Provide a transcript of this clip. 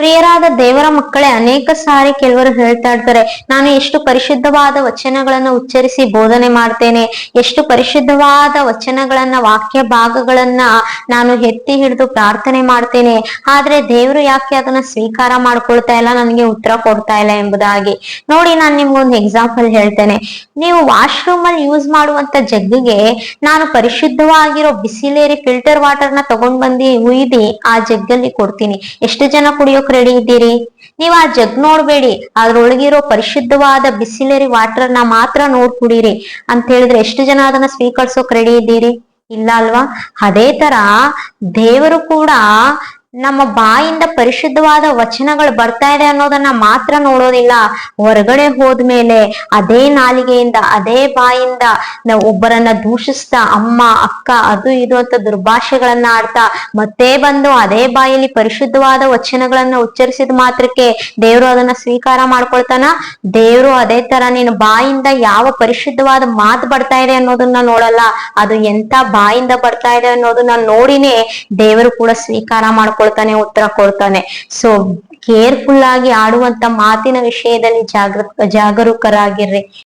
ಪ್ರಿಯರಾದ ದೇವರ ಮಕ್ಕಳೇ, ಅನೇಕ ಸಾರಿ ಕೆಲವರು ಹೇಳ್ತಾ ಇರ್ತಾರೆ, ನಾನು ಎಷ್ಟು ಪರಿಶುದ್ಧವಾದ ವಚನಗಳನ್ನ ಉಚ್ಚರಿಸಿ ಬೋಧನೆ ಮಾಡ್ತೇನೆ, ಎಷ್ಟು ಪರಿಶುದ್ಧವಾದ ವಚನಗಳನ್ನ, ವಾಕ್ಯ ಭಾಗಗಳನ್ನ ನಾನು ಎತ್ತಿ ಹಿಡಿದು ಪ್ರಾರ್ಥನೆ ಮಾಡ್ತೇನೆ, ಆದ್ರೆ ದೇವರು ಯಾಕೆ ಅದನ್ನ ಸ್ವೀಕಾರ ಮಾಡ್ಕೊಳ್ತಾ ಇಲ್ಲ, ನನಗೆ ಉತ್ತರ ಕೊಡ್ತಾ ಇಲ್ಲ ಎಂಬುದಾಗಿ. ನೋಡಿ, ನಾನು ನಿಮ್ಗೊಂದು ಎಕ್ಸಾಂಪಲ್ ಹೇಳ್ತೇನೆ. ನೀವು ವಾಶ್ರೂಮ್ ಅಲ್ಲಿ ಯೂಸ್ ಮಾಡುವಂತ ಜಗ್ಗಿಗೆ ನಾನು ಪರಿಶುದ್ಧವಾಗಿರೋ ಬಿಸಿಲೇರಿ ಫಿಲ್ಟರ್ ವಾಟರ್ನ ತಗೊಂಡ್ ಬಂದು ಉಯ್ದಿ, ಆ ಜಗ್ಗಲ್ಲಿ ಕೊಡ್ತೀನಿ. ಎಷ್ಟು ಜನ ರೆಡಿ ಇದ್ದೀರಿ? ನೀವು ಆ ಜಗ್ ನೋಡ್ಬೇಡಿ. ಅದ್ರೊಳಗಿರೋ ಪರಿಶುದ್ಧವಾದ ಬಿಸಿಲರಿ ವಾಟರ್ನ ಮಾತ್ರ ನೋಡ್ ಕುಡೀರಿ ಅಂತ ಹೇಳಿದ್ರೆ ಎಷ್ಟು ಜನ ಅದನ್ನ ಸ್ವೀಕರಿಸೋಕ್ ರೆಡಿ ಇದ್ದೀರಿ? ಇಲ್ಲ ಅಲ್ವಾ? ಅದೇ ತರ ದೇವರು ಕೂಡ ನಮ್ಮ ಬಾಯಿಂದ ಪರಿಶುದ್ಧವಾದ ವಚನಗಳು ಬರ್ತಾ ಇದೆ ಅನ್ನೋದನ್ನ ಮಾತ್ರ ನೋಡೋದಿಲ್ಲ. ಹೊರಗಡೆ ಹೋದ್ಮೇಲೆ ಅದೇ ನಾಲಿಗೆಯಿಂದ, ಅದೇ ಬಾಯಿಂದ ನಾವು ಒಬ್ಬರನ್ನ ದೂಷಿಸ್ತಾ, ಅಮ್ಮ, ಅಕ್ಕ, ಅದು ಇದು ಅಂತ ದುರ್ಭಾಷೆಗಳನ್ನ ಆಡ್ತಾ, ಮತ್ತೆ ಬಂದು ಅದೇ ಬಾಯಲ್ಲಿ ಪರಿಶುದ್ಧವಾದ ವಚನಗಳನ್ನ ಉಚ್ಚರಿಸಿದ ಮಾತ್ರಕ್ಕೆ ದೇವರು ಅದನ್ನ ಸ್ವೀಕಾರ ಮಾಡ್ಕೊಳ್ತಾನ? ದೇವರು ಅದೇ ತರ ನೀನು ಬಾಯಿಂದ ಯಾವ ಪರಿಶುದ್ಧವಾದ ಮಾತು ಬರ್ತಾ ಇದೆ ಅನ್ನೋದನ್ನ ನೋಡಲ್ಲ. ಅದು ಎಂತ ಬಾಯಿಂದ ಬರ್ತಾ ಇದೆ ಅನ್ನೋದನ್ನ ನೋಡಿನೇ ದೇವರು ಕೂಡ ಸ್ವೀಕಾರ ಮಾಡ್ಕೊಳ್ತಾನೆ ಉತ್ತರ ಕೊಡ್ತಾನೆ. ಸೊ ಕೇರ್ಫುಲ್ ಆಗಿ ಆಡುವಂತ ಮಾತಿನ ವಿಷಯದಲ್ಲಿ ಜಾಗೃತ ಜಾಗರೂಕರಾಗಿರ್ರಿ.